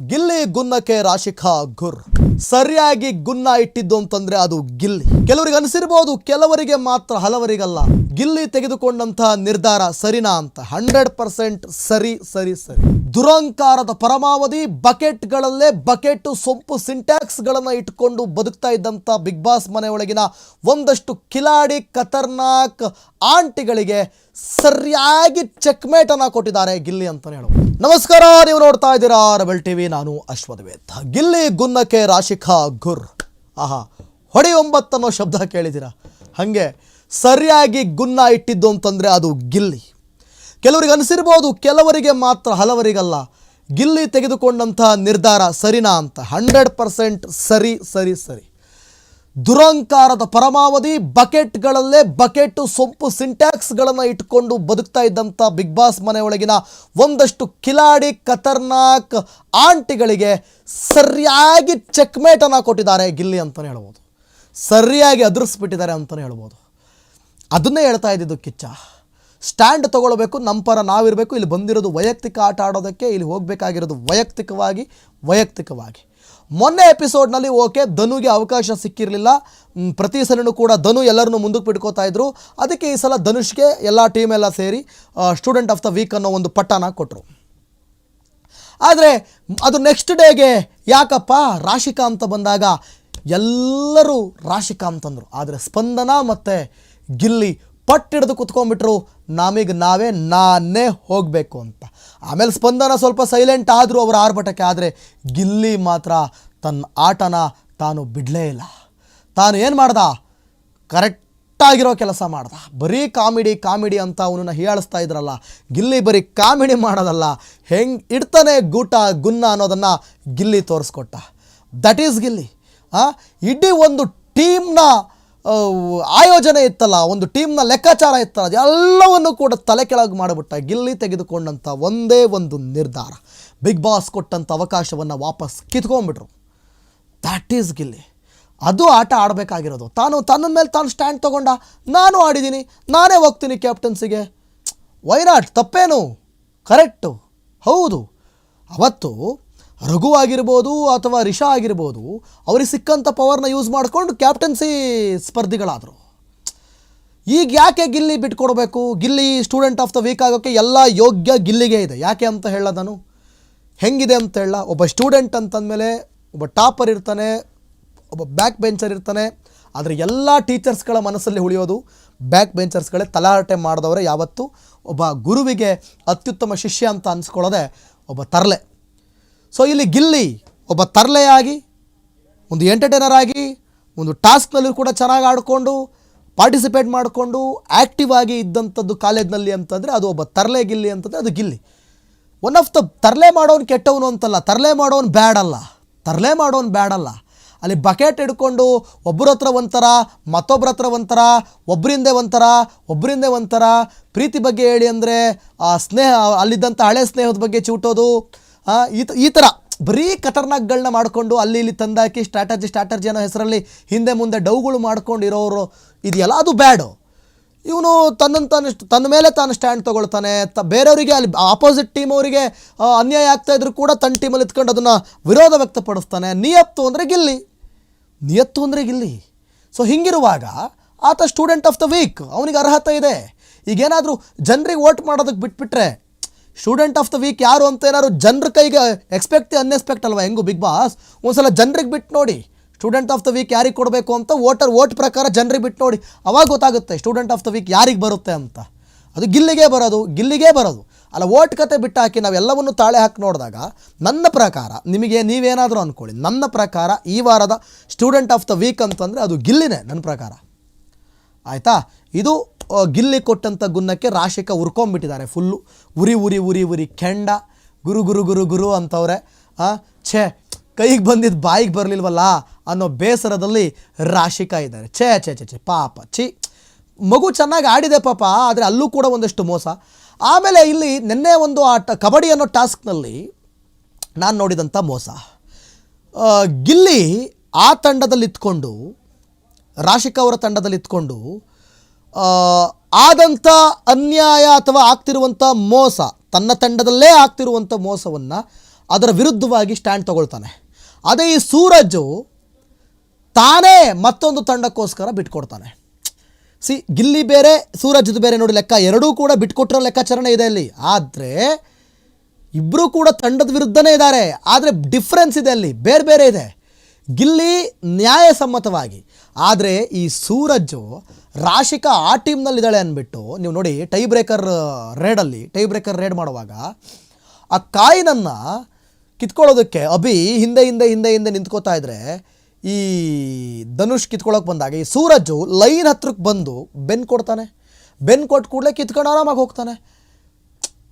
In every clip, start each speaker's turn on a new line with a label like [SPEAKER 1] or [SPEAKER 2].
[SPEAKER 1] ಗಿಲ್ಲಿ ಗುನ್ನಕ್ಕೆ ರಾಶಿಖಾ ಗುರ್. ಸರಿಯಾಗಿ ಗುನ್ನ ಇಟ್ಟಿದ್ದು ಅಂತಂದ್ರೆ ಅದು ಗಿಲ್ಲಿ. ಕೆಲವರಿಗೆ ಅನಿಸಿರ್ಬೋದು, ಕೆಲವರಿಗೆ ಮಾತ್ರ ಹಲವರಿಗಲ್ಲ. ಗಿಲ್ಲಿ ತೆಗೆದುಕೊಂಡಂತಹ ನಿರ್ಧಾರ ಸರಿನಾ ಅಂತ. ಹಂಡ್ರೆಡ್ ಪರ್ಸೆಂಟ್ ಸರಿ ಸರಿ ಸರಿ. ದುರಂಕಾರದ ಪರಮಾವಧಿ, ಬಕೆಟ್ಗಳಲ್ಲೇ ಬಕೆಟ್, ಸೊಂಪು ಸಿಂಟ್ಯಾಕ್ಸ್ ಗಳನ್ನ ಇಟ್ಕೊಂಡು ಬದುಕ್ತಾ ಇದ್ದಂತ ಬಿಗ್ ಬಾಸ್ ಮನೆಯೊಳಗಿನ ಒಂದಷ್ಟು ಕಿಲಾಡಿ, ಖತರ್ನಾಕ್ ಆಂಟಿಗಳಿಗೆ ಸರಿಯಾಗಿ ಚೆಕ್ಮೇಟ್ ಅನ್ನ ಕೊಟ್ಟಿದ್ದಾರೆ ಗಿಲ್ಲಿ ಅಂತ ಹೇಳೋದು. ನಮಸ್ಕಾರ, ನೀವು ನೋಡ್ತಾ ಇದ್ದೀರಾ ರಬಲ್ ಟಿವಿ, ನಾನು ಅಶ್ವಥವೇತ್ ಗಿಲ್ಲಿ ಗುನ್ನಕ್ಕೆ ರಾಶಿಖಾ ಗುರ್ ಆಹಾ ಹೊಡಿ ಒಂಬತ್ತನ್ನೋ ಶಬ್ದ ಕೇಳಿದ್ದೀರಾ? ಹಾಗೆ, ಸರಿಯಾಗಿ ಗುನ್ನ ಇಟ್ಟಿದ್ದು ಅಂತಂದರೆ ಅದು ಗಿಲ್ಲಿ. ಕೆಲವರಿಗೆ ಅನಿಸಿರ್ಬೋದು, ಕೆಲವರಿಗೆ ಮಾತ್ರ ಹಲವರಿಗಲ್ಲ. ಗಿಲ್ಲಿ ತೆಗೆದುಕೊಂಡಂತಹ ನಿರ್ಧಾರ ಸರಿನಾ ಅಂತ? ಹಂಡ್ರೆಡ್ ಪರ್ಸೆಂಟ್ ಸರಿ ಸರಿ ಸರಿ. ದುರಂಕಾರದ ಪರಮಾವಧಿ ಬಕೆಟ್ಗಳಲ್ಲೇ ಬಕೆಟ್, ಸೊಂಪು, ಸಿಂಟ್ಯಾಕ್ಸ್ಗಳನ್ನು ಇಟ್ಕೊಂಡು ಬದುಕ್ತಾ ಇದ್ದಂಥ ಬಿಗ್ ಬಾಸ್ ಮನೆಯೊಳಗಿನ ಒಂದಷ್ಟು ಕಿಲಾಡಿ, ಖತರ್ನಾಕ್ ಆಂಟಿಗಳಿಗೆ ಸರಿಯಾಗಿ ಚೆಕ್ಮೇಟನ್ನು ಕೊಟ್ಟಿದ್ದಾರೆ ಗಿಲ್ಲಿ ಅಂತಲೇ ಹೇಳ್ಬೋದು. ಸರಿಯಾಗಿ ಅದುರಿಸ್ಬಿಟ್ಟಿದ್ದಾರೆ ಅಂತಲೇ ಹೇಳ್ಬೋದು. ಅದನ್ನೇ ಹೇಳ್ತಾ ಇದ್ದಿದ್ದು ಕಿಚ್ಚ. ಸ್ಟ್ಯಾಂಡ್ ತೊಗೊಳ್ಬೇಕು, ನಮ್ಮ ಪರ ನಾವಿರಬೇಕು, ಇಲ್ಲಿ ಬಂದಿರೋದು ವೈಯಕ್ತಿಕ ಆಟ ಆಡೋದಕ್ಕೆ, ಇಲ್ಲಿ ಹೋಗಬೇಕಾಗಿರೋದು ವೈಯಕ್ತಿಕವಾಗಿ ವೈಯಕ್ತಿಕವಾಗಿ. ಮೊನ್ನೆ ಎಪಿಸೋಡ್ನಲ್ಲಿ ಓಕೆ, ಧನುಗೆ ಅವಕಾಶ ಸಿಕ್ಕಿರಲಿಲ್ಲ. ಪ್ರತಿ ಸಲನೂ ಕೂಡ ಧನು ಎಲ್ಲರನ್ನು ಮುಂದಕ್ಕೆ ಬಿಟ್ಕೋತಾ ಇದ್ರು. ಅದಕ್ಕೆ ಈ ಸಲ ಧನುಷ್ಗೆ ಎಲ್ಲ ಟೀಮ್ ಎಲ್ಲ ಸೇರಿ ಸ್ಟೂಡೆಂಟ್ ಆಫ್ ದ ವೀಕ್ ಅನ್ನೋ ಒಂದು ಪಟ್ಟನ ಕೊಟ್ಟರು ಆದರೆ, ಅದು ನೆಕ್ಸ್ಟ್ ಡೇಗೆ ಯಾಕಪ್ಪ ರಾಶಿಕಾ ಅಂತ ಬಂದಾಗ ಎಲ್ಲರೂ ರಾಶಿಕಾ ಅಂತಂದರು ಆದರೆ ಸ್ಪಂದನ ಮತ್ತು ಗಿಲ್ಲಿ ಪಟ್ಟಿಡ್ದು ಕುತ್ಕೊಂಡ್ಬಿಟ್ರು. ನಮಗೆ ನಾವೇ ನಾನೇ ಹೋಗಬೇಕು ಅಂತ. ಆಮೇಲೆ ಸ್ಪಂದನ ಸ್ವಲ್ಪ ಸೈಲೆಂಟ್ ಆದರೂ ಅವರ ಆರ್ಭಟಕ್ಕೆ ಆದರೆ ಗಿಲ್ಲಿ ಮಾತ್ರ ತನ್ನ ಆಟನ ತಾನು ಬಿಡಲೇ ಇಲ್ಲ. ತಾನು ಏನು ಮಾಡ್ದ? ಕರೆಕ್ಟಾಗಿರೋ ಕೆಲಸ ಮಾಡ್ದ. ಬರೀ ಕಾಮಿಡಿ ಕಾಮಿಡಿ ಅಂತ ಅವನನ್ನು ಹೀಯಾಳಿಸ್ತಾ ಇದ್ರಲ್ಲ, ಗಿಲ್ಲಿ ಬರೀ ಕಾಮಿಡಿ ಮಾಡೋದಲ್ಲ, ಹೆಂಗೆ ಇಡ್ತಾನೆ ಗೂಟ, ಗುನ್ನ ಅನ್ನೋದನ್ನು ಗಿಲ್ಲಿ ತೋರಿಸ್ಕೊಟ್ಟ. That is Gilli. ಇಡೀ ಒಂದು ಟೀಮ್ನ ಆಯೋಜನೆ ಇತ್ತಲ್ಲ, ಒಂದು ಟೀಮ್ನ ಲೆಕ್ಕಾಚಾರ ಇತ್ತಲ್ಲ, ಅದೆಲ್ಲವನ್ನು ಕೂಡ ತಲೆ ಕೆಳಗೆ ಮಾಡಿಬಿಟ್ಟ ಗಿಲ್ಲಿ ತೆಗೆದುಕೊಂಡಂಥ ಒಂದೇ ಒಂದು ನಿರ್ಧಾರ. ಬಿಗ್ ಬಾಸ್ ಕೊಟ್ಟಂಥ ಅವಕಾಶವನ್ನು ವಾಪಸ್ ಕಿತ್ಕೊಂಡ್ಬಿಟ್ರು. That is Gilli. ಅದು ಆಟ ಆಡಬೇಕಾಗಿರೋದು. ತಾನು ತನ್ನ ಮೇಲೆ ತಾನು ಸ್ಟ್ಯಾಂಡ್ ತೊಗೊಂಡ, ನಾನು ಆಡಿದ್ದೀನಿ, ನಾನೇ ಹೋಗ್ತೀನಿ ಕ್ಯಾಪ್ಟನ್ಸಿಗೆ ವೈನಾಟ್ ತಪ್ಪೇನು? ಕರೆಕ್ಟು ಹೌದು. ಅವತ್ತು ರಘು ಆಗಿರ್ಬೋದು ಅಥವಾ ರಿಷಾ ಆಗಿರ್ಬೋದು, ಅವ್ರಿಗೆ ಸಿಕ್ಕಂಥ ಪವರ್ನ ಯೂಸ್ ಮಾಡಿಕೊಂಡು ಕ್ಯಾಪ್ಟನ್ಸಿ ಸ್ಪರ್ಧಿಗಳಾದರು. ಈಗ ಯಾಕೆ Gilli ಬಿಟ್ಕೊಡ್ಬೇಕು? Gilli student of the week ಆಗೋಕ್ಕೆ ಎಲ್ಲ ಯೋಗ್ಯ ಗಿಲ್ಲಿಗೆ ಇದೆ. ಯಾಕೆ ಅಂತ ಹೇಳ ನಾನು? ಹೆಂಗಿದೆ ಅಂತ ಹೇಳ. ಒಬ್ಬ ಸ್ಟೂಡೆಂಟ್ ಅಂತಂದಮೇಲೆ ಒಬ್ಬ ಟಾಪರ್ ಇರ್ತಾನೆ, ಒಬ್ಬ ಬ್ಯಾಕ್ ಬೆಂಚರ್ ಇರ್ತಾನೆ. ಆದರೆ ಎಲ್ಲ ಟೀಚರ್ಸ್ಗಳ ಮನಸ್ಸಲ್ಲಿ ಉಳಿಯೋದು ಬ್ಯಾಕ್ ಬೆಂಚರ್ಸ್ಗಳೇ ತಲಾಟೆ ಮಾಡಿದವರೇ ಯಾವತ್ತು. ಒಬ್ಬ ಗುರುವಿಗೆ ಅತ್ಯುತ್ತಮ ಶಿಷ್ಯ ಅಂತ ಅನ್ಸ್ಕೊಳ್ಳೋದೆ ಒಬ್ಬ ತರಲೆ. ಸೊ ಇಲ್ಲಿ ಗಿಲ್ಲಿ ಒಬ್ಬ ತರಲೆಯಾಗಿ ಒಂದು ಎಂಟರ್ಟೈನರ್ ಆಗಿ ಒಂದು ಟಾಸ್ಕ್ನಲ್ಲೂ ಕೂಡ ಚೆನ್ನಾಗಿ ಆಡಿಕೊಂಡು ಪಾರ್ಟಿಸಿಪೇಟ್ ಮಾಡಿಕೊಂಡು ಆ್ಯಕ್ಟಿವ್ ಆಗಿ ಇದ್ದಂಥದ್ದು ಕಾಲೇಜ್ನಲ್ಲಿ ಅಂತಂದರೆ ಅದು ಒಬ್ಬ ತರಲೆ ಗಿಲ್ಲಿ ಅಂತಂದರೆ ಅದು ಗಿಲ್ಲಿ. ಒನ್ ಆಫ್ ದ ತರಲೆ ಮಾಡೋನು ಕೆಟ್ಟವನು ಅಂತಲ್ಲ ತರಲೆ ಮಾಡೋನು ಬ್ಯಾಡ್ ಅಲ್ಲ ತರಲೆ ಮಾಡೋನು ಅಲ್ಲ ಅಲ್ಲಿ ಬಕೆಟ್ ಹಿಡ್ಕೊಂಡು ಒಬ್ಬರ ಹತ್ರ ಒಂಥರ ಮತ್ತೊಬ್ಬರ ಹತ್ರ ಒಂಥರ ಒಬ್ಬರಿಂದೇ ಒಂಥರ ಒಬ್ಬರಿಂದೇ ಒಂಥರ ಪ್ರೀತಿ ಬಗ್ಗೆ ಹೇಳಿ ಅಂದರೆ ಆ ಸ್ನೇಹ ಅಲ್ಲಿದ್ದಂಥ ಹಳೆ ಸ್ನೇಹದ ಬಗ್ಗೆ ಚಿವುಟೋದು ಆ, ಈ ಈ ಥರ ಬರೀ ಖತರ್ನಾಕ್ಗಳನ್ನ ಮಾಡಿಕೊಂಡು ಅಲ್ಲಿ ಇಲ್ಲಿ ತಂದಾಕಿ ಸ್ಟ್ರಾಟಜಿ ಸ್ಟ್ರಾಟಜಿ ಅನ್ನೋ ಹೆಸರಲ್ಲಿ ಹಿಂದೆ ಮುಂದೆ ಡೌಗಳು ಮಾಡ್ಕೊಂಡಿರೋರು ಇದೆಯಲ್ಲ, ಅದು ಬ್ಯಾಡು. ಇವನು ತನ್ನ ತಾನು ತನ್ನ ಮೇಲೆ ತಾನು ಸ್ಟ್ಯಾಂಡ್ ತೊಗೊಳ್ತಾನೆ. ತ ಬೇರೆಯವರಿಗೆ ಅಲ್ಲಿ ಆಪೋಸಿಟ್ ಟೀಮ್ ಅವರಿಗೆ ಅನ್ಯಾಯ ಆಗ್ತಾ ಇದ್ರು ಕೂಡ ತನ್ನ ಟೀಮಲ್ಲಿ ಇತ್ಕೊಂಡು ಅದನ್ನು ವಿರೋಧ ವ್ಯಕ್ತಪಡಿಸ್ತಾನೆ. ನಿಯತ್ತು ಅಂದರೆ ಗಿಲ್ಲಿ. ನಿಯತ್ತು ಅಂದರೆ ಗಿಲ್ಲಿ. ಸೊ ಹಿಂಗಿರುವಾಗ ಆತ ಸ್ಟೂಡೆಂಟ್ ಆಫ್ ದ ವೀಕ್ ಅವನಿಗೆ ಅರ್ಹತೆ ಇದೆ. ಈಗೇನಾದರೂ ಜನರಿಗೆ ವೋಟ್ ಮಾಡೋದಕ್ಕೆ ಬಿಟ್ಬಿಟ್ರೆ ಸ್ಟೂಡೆಂಟ್ ಆಫ್ ದ ವೀಕ್ ಯಾರು ಅಂತ ಏನಾದ್ರು ಜನರ ಕೈಗೆ ಎಕ್ಸ್ಪೆಕ್ಟ್ ಅನ್ಎಕ್ಸ್ಪೆಕ್ಟ್ ಅಲ್ವಾ? ಹೆಂಗು ಬಿಗ್ ಬಾಸ್ ಒಂದ್ಸಲ ಜನರಿಗೆ ಬಿಟ್ಟು ನೋಡಿ. ಸ್ಟೂಡೆಂಟ್ ಆಫ್ ದ ವೀಕ್ ಯಾರಿಗೆ ಕೊಡಬೇಕು ಅಂತ ವೋಟರ್ ವೋಟ್ ಪ್ರಕಾರ ಜನರಿಗೆ ಬಿಟ್ಟು ನೋಡಿ. ಅವಾಗ ಗೊತ್ತಾಗುತ್ತೆ ಸ್ಟೂಡೆಂಟ್ ಆಫ್ ದ ವೀಕ್ ಯಾರಿಗೆ ಬರುತ್ತೆ ಅಂತ. ಅದು ಗಿಲ್ಲಿಗೆ ಬರೋದು ಗಿಲ್ಲಿಗೆ ಬರೋದು. ಅಲ್ಲ ಓಟ್ ಕತೆ ಬಿಟ್ಟು ಹಾಕಿ ನಾವೆಲ್ಲವನ್ನು ತಾಳೆ ಹಾಕಿ ನೋಡಿದಾಗ ನನ್ನ ಪ್ರಕಾರ ನಿಮಗೆ ನೀವೇನಾದರೂ ಅಂದ್ಕೊಳ್ಳಿ ನನ್ನ ಪ್ರಕಾರ ಈ ವಾರದ ಸ್ಟೂಡೆಂಟ್ ಆಫ್ ದ ವೀಕ್ ಅಂತಂದರೆ ಅದು ಗಿಲ್ಲಿನೇ, ನನ್ನ ಪ್ರಕಾರ. ಆಯಿತಾ? ಇದು ಗಿಲ್ಲಿ ಕೊಟ್ಟಂಥ ಗುನ್ನಕ್ಕೆ ರಾಶಿಕ ಉರ್ಕೊಂಬಿಟ್ಟಿದ್ದಾರೆ ಫುಲ್ಲು ಉರಿ ಉರಿ ಉರಿ ಉರಿ, ಕೆಂಡ, ಗುರು ಗುರು ಗುರು ಗುರು ಅಂತವ್ರೆ. ಛೇ, ಕೈಗೆ ಬಂದಿದ್ದು ಬಾಯಿಗೆ ಬರಲಿಲ್ವಲ್ಲ ಅನ್ನೋ ಬೇಸರದಲ್ಲಿ ರಾಶಿಕಾ ಇದ್ದಾರೆ. ಛೇ ಛೇ ಛೇ ಛೇ, ಪಾಪ. ಛೀ, ಮಗು ಚೆನ್ನಾಗಿ ಆಡಿದೆ ಪಾಪ, ಆದರೆ ಅಲ್ಲೂ ಕೂಡ ಒಂದಷ್ಟು ಮೋಸ. ಆಮೇಲೆ ಇಲ್ಲಿ ನಿನ್ನೆ ಒಂದು ಆಟ, ಕಬಡ್ಡಿ ಅನ್ನೋ ಟಾಸ್ಕ್ನಲ್ಲಿ ನಾನು ನೋಡಿದಂಥ ಮೋಸ. ಗಿಲ್ಲಿ ಆ ತಂಡದಲ್ಲಿ ಇತ್ಕೊಂಡು ರಾಶಿಕಾ ಅವರ ತಂಡದಲ್ಲಿ ಇತ್ಕೊಂಡು ಆದಂಥ ಅನ್ಯಾಯ ಅಥವಾ ಆಗ್ತಿರುವಂಥ ಮೋಸ, ತನ್ನ ತಂಡದಲ್ಲೇ ಆಗ್ತಿರುವಂಥ ಮೋಸವನ್ನು ಅದರ ವಿರುದ್ಧವಾಗಿ ಸ್ಟ್ಯಾಂಡ್ ತಗೊಳ್ತಾನೆ. ಅದೇ ಈ ಸೂರಜು ತಾನೇ ಮತ್ತೊಂದು ತಂಡಕ್ಕೋಸ್ಕರ ಬಿಟ್ಕೊಡ್ತಾನೆ. ಸಿ, ಗಿಲ್ಲಿ ಬೇರೆ, ಸೂರಜ್ದು ಬೇರೆ ನೋಡಿ ಲೆಕ್ಕ, ಎರಡೂ ಕೂಡ ಬಿಟ್ಕೊಟ್ಟಿರೋ ಲೆಕ್ಕಾಚರಣೆ ಇದೆ ಅಲ್ಲಿ. ಆದರೆ ಇಬ್ಬರೂ ಕೂಡ ತಂಡದ ವಿರುದ್ಧನೇ ಇದ್ದಾರೆ. ಆದರೆ ಡಿಫ್ರೆನ್ಸ್ ಇದೆ ಅಲ್ಲಿ. ಬೇರೆ ಬೇರೆ ಇದೆ. ಗಿಲ್ಲಿ ನ್ಯಾಯಸಮ್ಮತವಾಗಿ. ಆದರೆ ಈ ಸೂರಜ್ಜು ರಾಶಿಕಾ ಆ ಟೀಮ್ನಲ್ಲಿದ್ದಾಳೆ ಅಂದ್ಬಿಟ್ಟು, ನೀವು ನೋಡಿ ಟೈ ಬ್ರೇಕರ್ ರೇಡಲ್ಲಿ ಟೈ ಬ್ರೇಕರ್ ರೇಡ್ ಮಾಡುವಾಗ, ಆ ಕಾಯಿನನ್ನು ಕಿತ್ಕೊಳ್ಳೋದಕ್ಕೆ ಅಭಿ ಹಿಂದೆ ಹಿಂದೆ ಹಿಂದೆ ಹಿಂದೆ ನಿಂತ್ಕೋತಾ ಇದ್ರೆ, ಈ ಧನುಷ್ ಕಿತ್ಕೊಳ್ಳೋಕೆ ಬಂದಾಗ, ಈ ಸೂರಜ್ಜು ಲೈನ್ ಹತ್ರಕ್ಕೆ ಬಂದು ಬೆನ್ ಕೊಡ್ತಾನೆ. ಬೆನ್ ಕೊಟ್ಟು ಕೂಡಲೇ ಕಿತ್ಕೊಂಡು ಆರಾಮಾಗಿ ಹೋಗ್ತಾನೆ.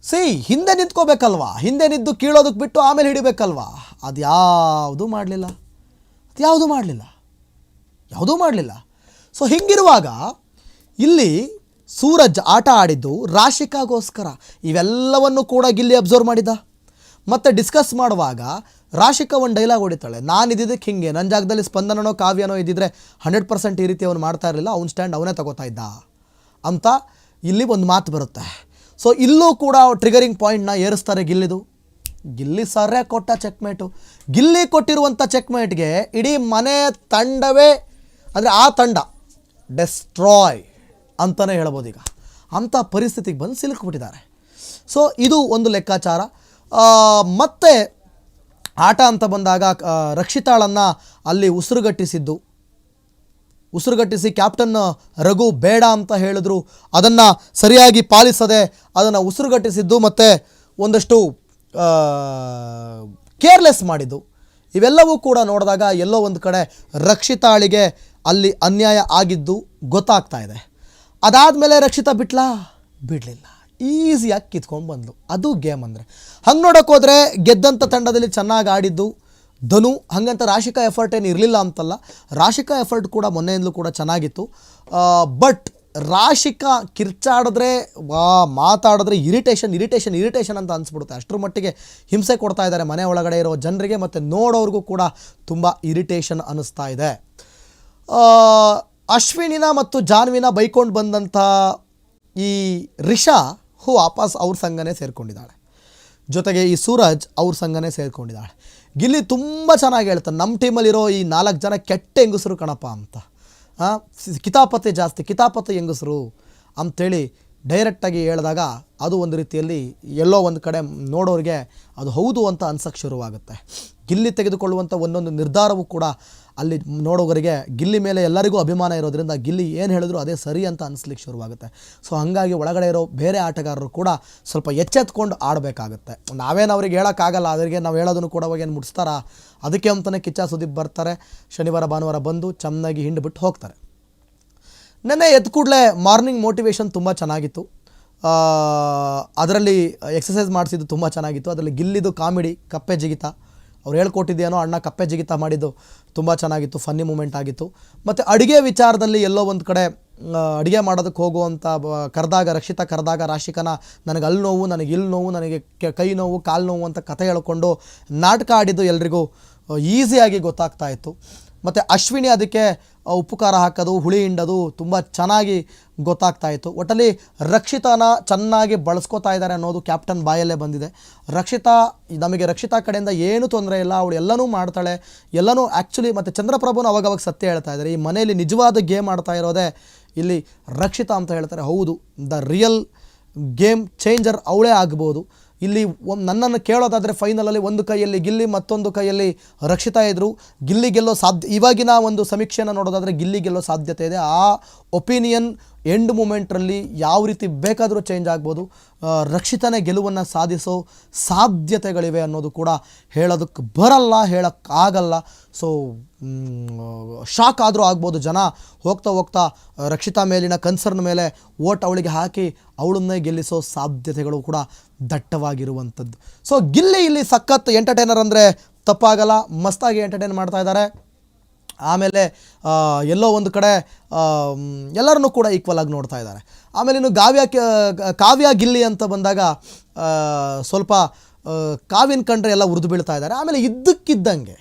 [SPEAKER 1] ಸಿ, ಹಿಂದೆ ನಿಂತ್ಕೋಬೇಕಲ್ವಾ? ಹಿಂದೆ ನಿದ್ದು ಕೀಳೋದಕ್ಕೆ ಬಿಟ್ಟು ಆಮೇಲೆ ಹಿಡಿಬೇಕಲ್ವಾ? ಅದು ಯಾವುದೂ ಮಾಡಲಿಲ್ಲ. ಯಾವುದೂ ಮಾಡಲಿಲ್ಲ. ಯಾವುದೂ ಮಾಡಲಿಲ್ಲ. ಸೊ ಹಿಂಗಿರುವಾಗ ಇಲ್ಲಿ ಸೂರಜ್ ಆಟ ಆಡಿದ್ದು ರಾಶಿಕಾಗೋಸ್ಕರ. ಇವೆಲ್ಲವನ್ನು ಕೂಡ ಗಿಲ್ಲಿ ಅಬ್ಸರ್ವ್ ಮಾಡಿದ್ದ ಮತ್ತು ಡಿಸ್ಕಸ್ ಮಾಡುವಾಗ ರಾಶಿಕಾ ಒಂದು ಡೈಲಾಗ್ ಹೊಡಿತಾಳೆ. ನಾನು ಇದ್ದಿದ್ದಕ್ಕೆ ಹಿಂಗೆ ನನ್ನ ಜಾಗದಲ್ಲಿ ಸ್ಪಂದನನೋ ಕಾವ್ಯನೋ ಇದ್ದಿದ್ರೆ ಹಂಡ್ರೆಡ್ ಪರ್ಸೆಂಟ್ ಈ ರೀತಿ ಅವನು ಮಾಡ್ತಾ ಇರಲಿಲ್ಲ, ಅವ್ನು ಸ್ಟ್ಯಾಂಡ್ ಅವನೇ ತಗೋತಾ ಇದ್ದ ಅಂತ ಇಲ್ಲಿ ಒಂದು ಮಾತು ಬರುತ್ತೆ. ಸೊ ಇಲ್ಲೂ ಕೂಡ ಟ್ರಿಗರಿಂಗ್ ಪಾಯಿಂಟ್ನ ಏರಿಸ್ತಾರೆ ಗಿಲ್ಲಿದು. ಗಿಲ್ಲಿ ಸರ್ರೆ ಕೊಟ್ಟ ಚೆಕ್ಮೇಟು ಗಿಲ್ಲಿ ಕೊಟ್ಟಿರುವಂಥ ಚೆಕ್ಮೇಟ್ಗೆ ಇಡೀ ಮನೆ ತಂಡವೇ, ಅಂದರೆ ಆ ತಂಡ ಡೆಸ್ಟ್ರಾಯ್ ಅಂತಲೇ ಹೇಳ್ಬೋದು ಈಗ. ಅಂಥ ಪರಿಸ್ಥಿತಿಗೆ ಬಂದು ಸಿಲುಕ್ಬಿಟ್ಟಿದ್ದಾರೆ. ಸೊ ಇದು ಒಂದು ಲೆಕ್ಕಾಚಾರ. ಮತ್ತೆ ಆಟ ಅಂತ ಬಂದಾಗ ರಕ್ಷಿತಾಳನ್ನು ಅಲ್ಲಿ ಉಸಿರುಗಟ್ಟಿಸಿದ್ದು. ಉಸಿರುಗಟ್ಟಿಸಿ ಕ್ಯಾಪ್ಟನ್ ರಘು ಬೇಡ ಅಂತ ಹೇಳಿದ್ರು. ಅದನ್ನು ಸರಿಯಾಗಿ ಪಾಲಿಸದೆ ಅದನ್ನು ಉಸಿರುಗಟ್ಟಿಸಿದ್ದು ಮತ್ತು ಒಂದಷ್ಟು ಕೇರ್ಲೆಸ್ ಮಾಡಿದ್ದು. ಇವೆಲ್ಲವೂ ಕೂಡ ನೋಡಿದಾಗ ಎಲ್ಲೋ ಒಂದು ಕಡೆ ರಕ್ಷಿತಾಳಿಗೆ ಅಲ್ಲಿ ಅನ್ಯಾಯ ಆಗಿದ್ದು ಗೊತ್ತಾಗ್ತಾ ಇದೆ. ಅದಾದಮೇಲೆ ರಕ್ಷಿತಾ ಬಿಟ್ಲಾ? ಬಿಡಲಿಲ್ಲ. ಈಸಿಯಾಗಿ ಕಿತ್ಕೊಂಡು ಬಂದ್ಲು. ಅದು ಗೇಮ್ ಅಂದರೆ. ಹಂಗೆ ನೋಡೋಕೆ ಹೋದರೆ ಗೆದ್ದಂಥ ತಂಡದಲ್ಲಿ ಚೆನ್ನಾಗಿ ಆಡಿದ್ದು ಧನು. ಹಾಗಂತ ರಾಶಿಕಾ ಎಫರ್ಟ್ ಏನು ಇರಲಿಲ್ಲ ಅಂತಲ್ಲ. ರಾಶಿಕಾ ಎಫರ್ಟ್ ಕೂಡ ಮೊನ್ನೆಯಿಂದಲೂ ಕೂಡ ಚೆನ್ನಾಗಿತ್ತು. ಬಟ್ ರಾಶಿಕಾ ಕಿರ್ಚಾಡಿದ್ರೆ, ವಾ, ಮಾತಾಡಿದ್ರೆ ಇರಿಟೇಷನ್ ಇರಿಟೇಷನ್ ಇರಿಟೇಷನ್ ಅಂತ ಅನಿಸ್ಬಿಡುತ್ತೆ. ಅಷ್ಟರ ಮಟ್ಟಿಗೆ ಹಿಂಸೆ ಕೊಡ್ತಾ ಇದ್ದಾರೆ ಮನೆ ಒಳಗಡೆ ಇರೋ ಜನರಿಗೆ ಮತ್ತು ನೋಡೋರಿಗೂ ಕೂಡ ತುಂಬ ಇರಿಟೇಷನ್ ಅನ್ನಿಸ್ತಾ ಇದೆ. ಅಶ್ವಿನಿನ ಮತ್ತು ಜಾನ್ವಿನ ಬೈಕೊಂಡು ಬಂದಂಥ ಈ ರಿಷಾ ಹೂ ವಾಪಸ್ ಅವ್ರ ಸಂಘನೇ ಸೇರಿಕೊಂಡಿದ್ದಾಳೆ. ಜೊತೆಗೆ ಈ ಸೂರಜ್ ಅವ್ರ ಸಂಘನೇ ಸೇರಿಕೊಂಡಿದ್ದಾಳೆ. ಗಿಲ್ಲಿ ತುಂಬ ಚೆನ್ನಾಗಿ ಹೇಳ್ತಾನೆ ನಮ್ಮ ಟೀಮಲ್ಲಿರೋ ಈ ನಾಲ್ಕು ಜನ ಕೆಟ್ಟ ಹೆಂಗಸರು ಕಣಪ್ಪ ಅಂತ. ಕಿತಾಪತಿ ಜಾಸ್ತಿ ಕಿತಾಪತೆ ಹೆಂಗಸರು ಅಂಥೇಳಿ ಡೈರೆಕ್ಟಾಗಿ ಹೇಳಿದಾಗ ಅದು ಒಂದು ರೀತಿಯಲ್ಲಿ ಎಲ್ಲೋ ಒಂದು ಕಡೆ ನೋಡೋರಿಗೆ ಅದು ಹೌದು ಅಂತ ಅನ್ಸಕ್ಕೆ ಶುರುವಾಗುತ್ತೆ. ಇಲ್ಲಿ ತೆಗೆದುಕೊಳ್ಳುವಂಥ ಒಂದೊಂದು ನಿರ್ಧಾರವೂ ಕೂಡ ಅಲ್ಲಿ ನೋಡೋವರಿಗೆ ಗಿಲ್ಲಿ ಮೇಲೆ ಎಲ್ಲರಿಗೂ ಅಭಿಮಾನ ಇರೋದ್ರಿಂದ ಗಿಲ್ಲಿ ಏನು ಹೇಳಿದ್ರು ಅದೇ ಸರಿ ಅಂತ ಅನಿಸ್ಲಿಕ್ಕೆ ಶುರುವಾಗುತ್ತೆ. ಸೊ ಹಾಗಾಗಿ ಒಳಗಡೆ ಇರೋ ಬೇರೆ ಆಟಗಾರರು ಕೂಡ ಸ್ವಲ್ಪ ಎಚ್ಚೆತ್ಕೊಂಡು ಆಡಬೇಕಾಗುತ್ತೆ. ನಾವೇನು ಅವ್ರಿಗೆ ಹೇಳೋಕ್ಕಾಗಲ್ಲ ಅವರಿಗೆ ನಾವು ಹೇಳೋದನ್ನು ಕೂಡ ಅವಾಗ ಏನು ಮುಟ್ಸ್ತಾರ? ಅದಕ್ಕೆ ಅಂತಲೇ ಕಿಚ್ಚ ಸುದೀಪ್ ಬರ್ತಾರೆ, ಶನಿವಾರ ಭಾನುವಾರ ಬಂದು ಚೆನ್ನಾಗಿ ಹಿಂಡ್ಬಿಟ್ಟು ಹೋಗ್ತಾರೆ. ನೆನ್ನೆ ಎದ್ದು ಕೂಡಲೇ ಮಾರ್ನಿಂಗ್ ಮೋಟಿವೇಶನ್ ತುಂಬ ಚೆನ್ನಾಗಿತ್ತು. ಅದರಲ್ಲಿ ಎಕ್ಸಸೈಸ್ ಮಾಡಿಸಿದ್ದು ತುಂಬ ಚೆನ್ನಾಗಿತ್ತು. ಅದರಲ್ಲಿ ಗಿಲ್ಲಿದು ಕಾಮಿಡಿ, ಕಪ್ಪೆ ಜಿಗಿತ ಅವ್ರು ಹೇಳ್ಕೊಟ್ಟಿದ್ದೇನೋ ಅಣ್ಣ ಕಪ್ಪೆ ಜಿಗಿತ ಮಾಡಿದ್ದು ತುಂಬ ಚೆನ್ನಾಗಿತ್ತು ಫನ್ನಿ ಮೂಮೆಂಟ್ ಆಗಿತ್ತು. ಮತ್ತು ಅಡುಗೆ ವಿಚಾರದಲ್ಲಿ ಎಲ್ಲೋ ಒಂದು ಕಡೆ ಅಡುಗೆ ಮಾಡೋದಕ್ಕೆ ಹೋಗುವಂಥ ಕರೆದಾಗ, ರಕ್ಷಿತ ಕರೆದಾಗ ರಾಶಿಕನ ನನಗೆ ಅಲ್ಲಿ ನೋವು, ನನಗೆ ಇಲ್ಲಿ ನೋವು, ನನಗೆ ಕೈ ನೋವು, ಕಾಲು ನೋವು ಅಂತ ಕತೆ ಹೇಳ್ಕೊಂಡು ನಾಟಕ ಆಡಿದ್ದು ಎಲ್ರಿಗೂ ಈಸಿಯಾಗಿ ಗೊತ್ತಾಗ್ತಾ ಇತ್ತು. ಮತ್ತು ಅಶ್ವಿನಿ ಅದಕ್ಕೆ ಉಪಕಾರ ಹಾಕೋದು, ಹುಳಿ ಹಿಂಡೋದು ತುಂಬ ಚೆನ್ನಾಗಿ ಗೊತ್ತಾಗ್ತಾ ಇತ್ತು. ಒಟ್ಟಲ್ಲಿ ರಕ್ಷಿತಾನ ಚೆನ್ನಾಗಿ ಬಳಸ್ಕೋತಾ ಇದ್ದಾರೆ ಅನ್ನೋದು ಕ್ಯಾಪ್ಟನ್ ಬಾಯಲ್ಲೇ ಬಂದಿದೆ. ರಕ್ಷಿತಾ, ನಮಗೆ ರಕ್ಷಿತಾ ಕಡೆಯಿಂದ ಏನೂ ತೊಂದರೆ ಇಲ್ಲ, ಅವಳು ಎಲ್ಲನೂ ಮಾಡ್ತಾಳೆ. ಎಲ್ಲನೂ ಆ್ಯಕ್ಚುಲಿ ಮತ್ತು ಚಂದ್ರಪ್ರಭುನ ಅವಾಗವಾಗ ಸತ್ಯ ಹೇಳ್ತಾ ಇದ್ದಾರೆ. ಈ ಮನೆಯಲ್ಲಿ ನಿಜವಾದ ಗೇಮ್ ಆಡ್ತಾ ಇರೋದೇ ಇಲ್ಲಿ ರಕ್ಷಿತಾ ಅಂತ ಹೇಳ್ತಾರೆ. ಹೌದು, ದ ರಿಯಲ್ ಗೇಮ್ ಚೇಂಜರ್ ಅವಳೇ ಆಗ್ಬೋದು. ಇಲ್ಲಿ ಒಂದು ನನ್ನನ್ನು ಕೇಳೋದಾದರೆ ಫೈನಲಲ್ಲಿ ಒಂದು ಕೈಯಲ್ಲಿ ಗಿಲ್ಲಿ, ಮತ್ತೊಂದು ಕೈಯಲ್ಲಿ ರಕ್ಷಿತಾ ಇದ್ದರು ಗಿಲ್ಲಿ ಗೆಲ್ಲೋ ಸಾಧ್ಯ ಇವಾಗಿನ ಒಂದು ಸಮೀಕ್ಷೆಯನ್ನು ನೋಡೋದಾದರೆ ಗಿಲ್ಲಿ ಗೆಲ್ಲೋ ಸಾಧ್ಯತೆ ಇದೆ. ಆ ಒಪಿನಿಯನ್ ಎಂಡ್ ಮೂಮೆಂಟ್ರಲ್ಲಿ ಯಾವ ರೀತಿ ಬೇಕಾದರೂ ಚೇಂಜ್ ಆಗ್ಬೋದು ರಕ್ಷಿತನೇ ಗೆಲುವನ್ನು ಸಾಧಿಸೋ ಸಾಧ್ಯತೆಗಳಿವೆ ಅನ್ನೋದು ಕೂಡ ಹೇಳೋದಕ್ಕೆ ಬರಲ್ಲ, ಹೇಳೋಕ್ಕಾಗಲ್ಲ. ಸೊ ಶಾಕ್ ಆದರೂ ಆಗ್ಬೋದು ಜನ. ಹೋಗ್ತಾ ಹೋಗ್ತಾ ರಕ್ಷಿತಾ ಮೇಲಿನ ಕನ್ಸರ್ನ್ ಮೇಲೆ ಓಟ್ ಅವಳಿಗೆ ಹಾಕಿ ಅವಳನ್ನೇ ಗೆಲ್ಲಿಸೋ ಸಾಧ್ಯತೆಗಳು ಕೂಡ ದಟ್ಟವಾಗಿರುವಂಥದ್ದು. ಸೊ ಗಿಲ್ಲಿ ಇಲ್ಲಿ ಸಖತ್ ಎಂಟರ್ಟೈನರ್ ಅಂದರೆ ತಪ್ಪಾಗಲ್ಲ, ಮಸ್ತಾಗಿ ಎಂಟರ್ಟೈನ್ ಮಾಡ್ತಾ ಇದ್ದಾರೆ. ಆಮೇಲೆ ಎಲ್ಲೋ ಒಂದು ಕಡೆ ಎಲ್ಲರನ್ನೂ ಕೂಡ ಈಕ್ವಲ್ ಆಗಿ ನೋಡ್ತಾ ಇದ್ದಾರೆ. ಆಮೇಲೆ ಇನ್ನು ಕಾವ್ಯ ಕಾವ್ಯ ಗಿಲ್ಲಿ ಅಂತ ಬಂದಾಗ ಸ್ವಲ್ಪ ಕಾವಿನ ಕಂಡ್ರೆ ಎಲ್ಲ ಉರಿದು ಬೀಳ್ತಾ ಇದ್ದಾರೆ. ಆಮೇಲೆ ಇದ್ದಕ್ಕಿದ್ದಂಗೆ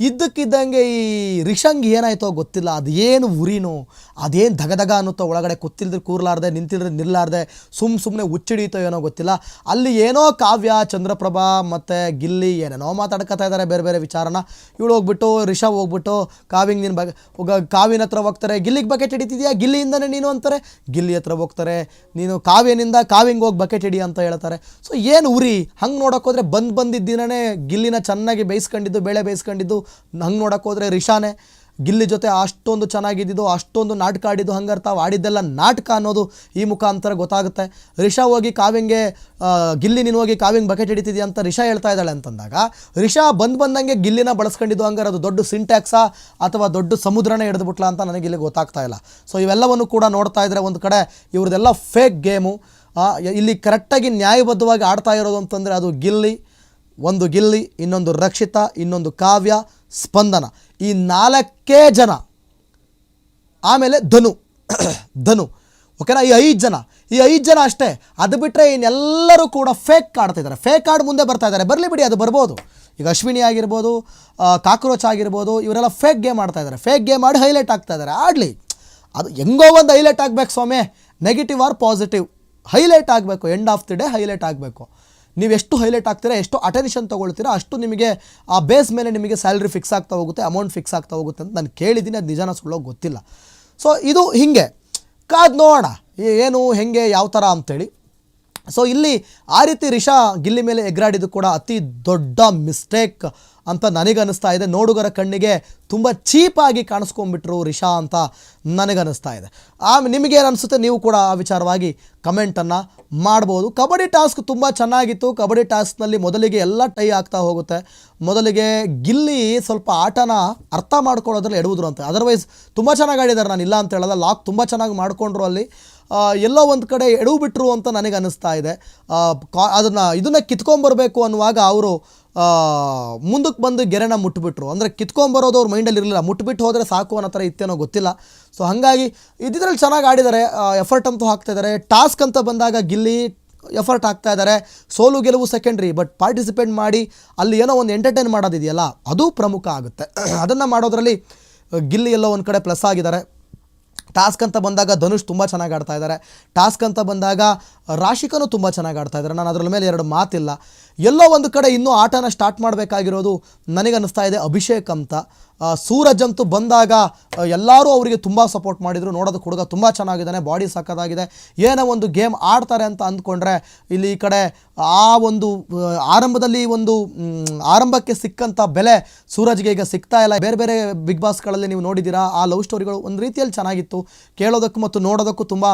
[SPEAKER 1] ಇದ್ದಕ್ಕಿದ್ದಂಗೆ ಈ ರಿಷಂಗ್ ಏನಾಯ್ತೋ ಗೊತ್ತಿಲ್ಲ. ಅದು ಏನು ಉರಿನೋ, ಅದೇನು ದಗದಗ ಅನ್ನುತ್ತೋ ಒಳಗಡೆ ಕೂತಿಲ್ದ್ರೆ ಕೂರ್ಲಾರ್ದೆ, ನಿಂತಿಲ್ದ್ರೆ ನಿಲ್ಲಾರ್ದೆ, ಸುಮ್ ಸುಮ್ಮನೆ ಉಚ್ಚಿಡೀತೋ ಏನೋ ಗೊತ್ತಿಲ್ಲ. ಅಲ್ಲಿ ಏನೋ ಕಾವ್ಯ, ಚಂದ್ರಪ್ರಭಾ ಮತ್ತು ಗಿಲ್ಲಿ ಏನೇನೋ ಮಾತಾಡ್ಕೊತಾ ಇದ್ದಾರೆ ಬೇರೆ ಬೇರೆ ವಿಚಾರನ. ಇವಳು ಹೋಗ್ಬಿಟ್ಟು, ರಿಷಬ್ ಹೋಗ್ಬಿಟ್ಟು ಕಾವಿಂಗ್ ನಿನ್ನ ಬಗ್ಗೆ ಕಾವಿನ ಹತ್ರ ಹೋಗ್ತಾರೆ. ಗಿಲ್ಲಿಗೆ ಬಕೆಟ್ ಹಿಡಿತಿದ್ಯಾ? ಗಿಲ್ಲಿಯಿಂದನೇ ನೀನು ಅಂತಾರೆ. ಗಿಲ್ಲಿ ಹತ್ರ ಹೋಗ್ತಾರೆ. ನೀನು ಕಾವ್ಯನಿಂದ ಕಾವಿಂಗ್ ಹೋಗಿ ಬಕೆಟ್ ಹಿಡಿ ಅಂತ ಹೇಳ್ತಾರೆ. ಸೊ ಏನು ಉರಿ? ಹಂಗೆ ನೋಡೋಕ್ಕೋದ್ರೆ ಬಂದು ಬಂದಿದ್ದ ದಿನನೇ ಗಿಲ್ಲಿನ ಚೆನ್ನಾಗಿ ಬೇಯಿಸ್ಕೊಂಡಿದ್ದು, ಬೇಳೆ ಬೇಯಿಸ್ಕೊಂಡಿದ್ದು ಹಂಗೆ ನೋಡೋಕೆ ಹೋದರೆ ರಿಷಾನೇ, ಗಿಲ್ಲಿ ಜೊತೆ ಅಷ್ಟೊಂದು ಚೆನ್ನಾಗಿದ್ದಿದ್ದು, ಅಷ್ಟೊಂದು ನಾಟಕ ಆಡಿದ್ದು ಹಂಗಾರೆ ತಾವು ಆಡಿದ್ದೆಲ್ಲ ನಾಟಕ ಅನ್ನೋದು ಈ ಮುಖಾಂತರ ಗೊತ್ತಾಗುತ್ತೆ. ರಿಷಾ ಹೋಗಿ ಕಾವ್ಯಂಗೆ ಗಿಲ್ಲಿ ನೀನು ಹೋಗಿ ಕಾವ್ಯಂಗೆ ಬಕೆಟ್ ಹಿಡಿತಿದ್ಯಾ ಅಂತ ರಿಷಾ ಹೇಳ್ತಾ ಇದ್ದಾಳೆ ಅಂತಂದಾಗ, ರಿಷಾ ಬಂದು ಬಂದಂಗೆ ಗಿಲ್ಲಿನ ಬಳಸ್ಕೊಂಡಿದ್ದು ಹಂಗಾರೆ, ಅದು ದೊಡ್ಡ ಸಿಂಟ್ಯಾಕ್ಸಾ ಅಥವಾ ದೊಡ್ಡ ಸಮುದ್ರನೇ ಹಿಡಿದ್ಬಿಟ್ಲಾ ಅಂತ ನನಗೆ ಇಲ್ಲಿ ಗೊತ್ತಾಗ್ತಾ ಇಲ್ಲ. ಸೊ ಇವೆಲ್ಲವನ್ನು ಕೂಡ ನೋಡ್ತಾ ಇದ್ರೆ ಒಂದು ಕಡೆ ಇವ್ರದ್ದೆಲ್ಲ ಫೇಕ್ ಗೇಮು ಇಲ್ಲಿ ಕರೆಕ್ಟಾಗಿ ನ್ಯಾಯಬದ್ಧವಾಗಿ ಆಡ್ತಾ ಇರೋದು ಅಂತಂದರೆ ಅದು ಗಿಲ್ಲಿ ಒಂದು ಗಿಲ್ಲಿ, ಇನ್ನೊಂದು ರಕ್ಷಿತ, ಇನ್ನೊಂದು ಕಾವ್ಯ, ಸ್ಪಂದನ. ಈ ನಾಲ್ಕೇ ಜನ. ಆಮೇಲೆ ಧನು. ಧನು. ಓಕೆನಾ? ಈ ಐದು ಜನ. ಈ ಐದು ಜನ ಅಷ್ಟೇ. ಅದು ಬಿಟ್ಟರೆ ಇನ್ನೆಲ್ಲರೂ ಕೂಡ ಫೇಕ್ ಕಾಡ್ತಿದ್ದಾರೆ ಫೇಕ್ ಕಾರ್ಡ್ ಮುಂದೆ ಬರ್ತಾ ಇದ್ದಾರೆ. ಬರಲಿ ಬಿಡಿ, ಅದು ಬರ್ಬೋದು. ಈಗ ಅಶ್ವಿನಿ ಆಗಿರ್ಬೋದು ಕಾಕ್ರೋಚ್ ಆಗಿರ್ಬೋದು, ಇವರೆಲ್ಲ ಫೇಕ್ ಗೇಮ್ ಆಡ್ತಾ ಇದ್ದಾರೆ. ಫೇಕ್ ಗೇಮ್ ಮಾಡಿ ಹೈಲೈಟ್ ಆಗ್ತಾ ಇದ್ದಾರೆ. ಆಡಲಿ. ಅದು ಹೆಂಗೋ ಒಂದು ಹೈಲೈಟ್ ಆಗಬೇಕು ಸ್ವಾಮಿ. ನೆಗೆಟಿವ್ ಆರ್ ಪಾಸಿಟಿವ್ ಹೈಲೈಟ್ ಆಗಬೇಕು. End of the day highlight ಆಗಬೇಕು. ನೀವು ಎಷ್ಟು ಹೈಲೈಟ್ ಆಗ್ತೀರಾ, ಎಷ್ಟು ಅಟೆನ್ಷನ್ ತೊಗೊಳ್ತೀರಾ, ಅಷ್ಟು ನಿಮಗೆ ಆ ಬೇಸ್ ಮೇಲೆ ನಿಮಗೆ ಸ್ಯಾಲ್ರಿ ಫಿಕ್ಸ್ ಆಗ್ತಾ ಹೋಗುತ್ತೆ ಅಮೌಂಟ್ ಫಿಕ್ಸ್ ಆಗ್ತಾ ಹೋಗುತ್ತೆ ಅಂತ ನಾನು ಕೇಳಿದ್ದೀನಿ, ಅದು ನಿಜಾನ ಸುಳ್ಳೋ ಗೊತ್ತಿಲ್ಲ. ಸೊ ಇದು ಹೀಗೆ. ಕಾದ್ ನೋಡೋಣ ಏನು, ಹೆಂಗೆ, ಯಾವ ಥರ ಅಂಥೇಳಿ ಸೊ ಇಲ್ಲಿ ಆ ರೀತಿ ರಿಷಾ ಗಿಲ್ಲಿ ಮೇಲೆ ಎಗ್ರಾಡಿದ್ದು ಕೂಡ ಅತಿ ದೊಡ್ಡ ಮಿಸ್ಟೇಕ್ ಅಂತ ನನಗನ್ನಿಸ್ತಾ ಇದೆ. ನೋಡುಗರ ಕಣ್ಣಿಗೆ ತುಂಬ ಚೀಪಾಗಿ ಕಾಣಿಸ್ಕೊಂಡ್ಬಿಟ್ರು ರಿಷಾ ಅಂತ ನನಗನ್ನಿಸ್ತಾ ಇದೆ. ಆಮೇಲೆ ನಿಮಗೇನು ಅನಿಸುತ್ತೆ? ನೀವು ಕೂಡ ಆ ವಿಚಾರವಾಗಿ ಕಮೆಂಟನ್ನು ಮಾಡ್ಬೋದು. ಕಬಡ್ಡಿ ಟಾಸ್ಕ್ ತುಂಬ ಚೆನ್ನಾಗಿತ್ತು. ಕಬಡ್ಡಿ ಟಾಸ್ಕ್ನಲ್ಲಿ ಮೊದಲಿಗೆ ಎಲ್ಲ ಟೈ ಆಗ್ತಾ ಹೋಗುತ್ತೆ. ಮೊದಲಿಗೆ ಗಿಲ್ಲಿ ಸ್ವಲ್ಪ ಆಟನ ಅರ್ಥ ಮಾಡ್ಕೊಳ್ಳೋದ್ರಲ್ಲಿ ಎಡುವುದ್ರು ಅಂತ ಅದರ್ವೈಸ್ ತುಂಬ ಚೆನ್ನಾಗಿ ಆಡಿದ್ದಾರೆ. ನಾನು ಇಲ್ಲ ಅಂತ ಹೇಳಲ್ಲ. ಲಾಕ್ ತುಂಬ ಚೆನ್ನಾಗಿ ಮಾಡಿಕೊಂಡ್ರು ಅಲ್ಲಿ. ಎಲ್ಲೋ ಒಂದು ಕಡೆ ಎಡವು ಬಿಟ್ರು ಅಂತ ನನಗೆ ಅನ್ನಿಸ್ತಾ ಇದೆ. ಆ, ಕಾ ಅದನ್ನು ಇದನ್ನು ಕಿತ್ಕೊಂಬರಬೇಕು ಅನ್ನುವಾಗ ಅವರು ಮುಂದಕ್ಕೆ ಬಂದು ಗೆರೆನ ಮುಟ್ಬಿಟ್ರು. ಅಂದರೆ ಕಿತ್ಕೊಂಬರೋದು ಅವ್ರ ಮೈಂಡಲ್ಲಿ ಇರಲಿಲ್ಲ. ಮುಟ್ಬಿಟ್ಟು ಹೋದರೆ ಸಾಕು ಅನ್ನೋ ಥರ ಇತ್ತೇನೋ ಗೊತ್ತಿಲ್ಲ. ಸೊ ಹಾಗಾಗಿ ಇದ್ರಲ್ಲಿ ಚೆನ್ನಾಗಿ ಆಡಿದ್ದಾರೆ. ಎಫರ್ಟ್ ಅಂತೂ ಹಾಕ್ತಾ ಇದ್ದಾರೆ. ಟಾಸ್ಕ್ ಅಂತ ಬಂದಾಗ ಗಿಲ್ಲಿ ಎಫರ್ಟ್ ಹಾಕ್ತಾ ಇದ್ದಾರೆ. ಸೋಲು ಗೆಲುವು ಸೆಕೆಂಡ್ರಿ ಬಟ್ ಪಾರ್ಟಿಸಿಪೇಟ್ ಮಾಡಿ ಅಲ್ಲಿ ಏನೋ ಒಂದು ಎಂಟರ್ಟೈನ್ ಮಾಡೋದಿದೆಯಲ್ಲ, ಅದು ಪ್ರಮುಖ ಆಗುತ್ತೆ. ಅದನ್ನು ಮಾಡೋದ್ರಲ್ಲಿ ಗಿಲ್ಲಿ ಎಲ್ಲೋ ಒಂದು ಕಡೆ ಪ್ಲಸ್ ಆಗಿದ್ದಾರೆ. ಟಾಸ್ಕ್ ಅಂತ ಬಂದಾಗ ಧನುಷ್ ತುಂಬ ಚೆನ್ನಾಗಿ ಆಡ್ತಾ ಇದ್ದಾರೆ. ಟಾಸ್ಕ್ ಅಂತ ಬಂದಾಗ ರಾಶಿಕನೂ ತುಂಬ ಚೆನ್ನಾಗಿ ಆಡ್ತಾ ಇದ್ದಾರೆ. ನಾನು ಅದರ ಮೇಲೆ ಎರಡು ಮಾತಿಲ್ಲ. ಎಲ್ಲೋ ಒಂದು ಕಡೆ ಇನ್ನೂ ಆಟನ ಸ್ಟಾರ್ಟ್ ಮಾಡಬೇಕಾಗಿರೋದು ನನಗನ್ನಿಸ್ತಾ ಇದೆ ಅಭಿಷೇಕ್ ಅಂತ. ಸೂರಜ್ ಅಂತೂ ಬಂದಾಗ ಎಲ್ಲರೂ ಅವರಿಗೆ ತುಂಬ ಸಪೋರ್ಟ್ ಮಾಡಿದರು. ನೋಡೋದಕ್ಕೆ ಹುಡುಗ ತುಂಬ ಚೆನ್ನಾಗಿದ್ದಾನೆ ಬಾಡಿ ಸಕ್ಕತ್ತಾಗಿದೆ ಏನೋ ಒಂದು ಗೇಮ್ ಆಡ್ತಾರೆ ಅಂತ ಅಂದ್ಕೊಂಡ್ರೆ ಇಲ್ಲಿ ಈ ಕಡೆ ಆ ಒಂದು ಆರಂಭದಲ್ಲಿ ಒಂದು ಆರಂಭಕ್ಕೆ ಸಿಕ್ಕಂಥ ಬೆಲೆ ಸೂರಜ್ಗೆ ಈಗ ಸಿಗ್ತಾ ಇಲ್ಲ. ಬೇರೆ ಬೇರೆ ಬಿಗ್ ಬಾಸ್ಗಳಲ್ಲಿ ನೀವು ನೋಡಿದ್ದೀರಾ, ಆ ಲವ್ ಸ್ಟೋರಿಗಳು ಒಂದು ರೀತಿಯಲ್ಲಿ ಚೆನ್ನಾಗಿತ್ತು. ಕೇಳೋದಕ್ಕೂ ಮತ್ತು ನೋಡೋದಕ್ಕೂ ತುಂಬ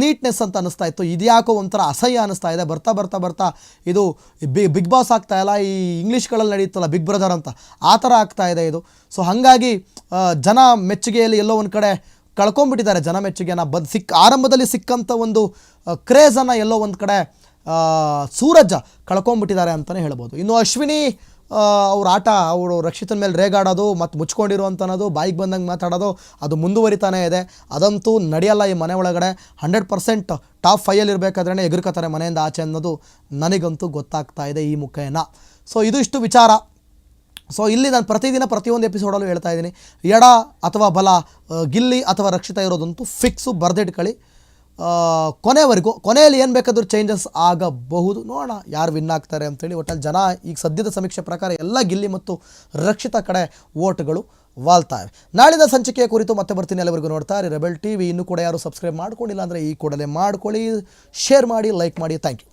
[SPEAKER 1] ನೀಟ್ನೆಸ್ ಅಂತ ಅನ್ನಿಸ್ತಾ ಇತ್ತು. ಇದ್ಯಾಕೋ ಒಂಥರ ಅಸಹ್ಯ ಅನಿಸ್ತಾ ಇದೆ. ಬರ್ತಾ ಬರ್ತಾ ಬರ್ತಾ ಇದು ಬಿಗ್ ಬಾಸ್ ಆಗ್ತಾ ಇಲ್ಲ, ಈ ಇಂಗ್ಲೀಷ್ಗಳಲ್ಲಿ ನಡೆಯುತ್ತಲ್ಲ ಬಿಗ್ ಬ್ರದರ್ ಅಂತ, ಆ ಥರ ಆಗ್ತಾ ಇದೆ ಇದು. ಸೊ ಹಾಗಾಗಿ ಜನ ಮೆಚ್ಚುಗೆಯಲ್ಲಿ ಎಲ್ಲೋ ಒಂದು ಕಡೆ ಕಳ್ಕೊಂಡ್ಬಿಟ್ಟಿದ್ದಾರೆ. ಜನ ಮೆಚ್ಚುಗೆನ ಬದ್ ಸಿಕ್ಕ ಆರಂಭದಲ್ಲಿ ಸಿಕ್ಕಂಥ ಒಂದು ಕ್ರೇಜನ್ನು ಎಲ್ಲೋ ಒಂದು ಕಡೆ ಸೂರಜ ಕಳ್ಕೊಂಡ್ಬಿಟ್ಟಿದ್ದಾರೆ ಅಂತಲೇ ಹೇಳ್ಬೋದು. ಇನ್ನು ಅಶ್ವಿನಿ ಅವ್ರ ಆಟ, ಅವರು ರಕ್ಷಿತನ ಮೇಲೆ ರೇಗಾಡೋದು, ಮತ್ತು ಮುಚ್ಕೊಂಡಿರುವಂಥದ್ದು ಅನ್ನೋದು ಬಾಯಿಗೆ ಬಂದಂಗೆ ಮಾತಾಡೋದು, ಅದು ಮುಂದುವರಿತಾನೇ ಇದೆ. ಅದಂತೂ ನಡೆಯಲ್ಲ ಈ ಮನೆ ಒಳಗಡೆ. ಹಂಡ್ರೆಡ್ ಪರ್ಸೆಂಟ್ ಟಾಪ್ ಫೈಯಲ್ಲಿ ಇರಬೇಕಾದ್ರೆ ಎಗರ್ಕತ್ತಾರೆ ಮನೆಯಿಂದ ಆಚೆ ಅನ್ನೋದು ನನಗಂತೂ ಗೊತ್ತಾಗ್ತಾ ಇದೆ ಈ ಮುಖೇನ. ಸೊ, ಇದು ಇಷ್ಟು ವಿಚಾರ. ಸೊ, ಇಲ್ಲಿ ನಾನು ಪ್ರತಿದಿನ ಪ್ರತಿಯೊಂದು ಎಪಿಸೋಡಲ್ಲೂ ಹೇಳ್ತಾ ಇದ್ದೀನಿ. ಎಡ ಅಥವಾ ಬಲ ಗಿಲ್ಲಿ ಅಥವಾ ರಕ್ಷಿತ ಇರೋದಂತೂ ಫಿಕ್ಸು ಬರೆದಿಟ್ಕೊಳ್ಳಿ. ಕೊನೆವರೆಗೂ, ಕೊನೆಯಲ್ಲಿ ಏನು ಬೇಕಾದರೂ ಚೇಂಜಸ್ ಆಗಬಹುದು. ನೋಡೋಣ ಯಾರು ವಿನ್ ಆಗ್ತಾರೆ ಅಂತೇಳಿ. ಒಟ್ಟಲ್ಲಿ ಜನ ಈಗ ಸದ್ಯದ ಸಮೀಕ್ಷೆ ಪ್ರಕಾರ ಎಲ್ಲ ಗಿಲ್ಲಿ ಮತ್ತು ರಕ್ಷಿತ ಕಡೆ ಓಟ್ಗಳು ವಾಲ್ತಾ ಇವೆ ನಾಳಿನ ಸಂಚಿಕೆಯ ಕುರಿತು ಮತ್ತೆ ಬರ್ತೀನಿ ಎಲ್ಲವರೆಗೂ ನೋಡ್ತಾ ಇರಿ. ರೆಬೆಲ್ ಟಿ ವಿ ಇನ್ನೂ ಕೂಡ ಯಾರು ಸಬ್ಸ್ಕ್ರೈಬ್ ಮಾಡ್ಕೊಂಡಿಲ್ಲ ಅಂದರೆ ಈ ಕೂಡಲೇ ಮಾಡ್ಕೊಳ್ಳಿ. ಶೇರ್ ಮಾಡಿ ಲೈಕ್ ಮಾಡಿ. Thank you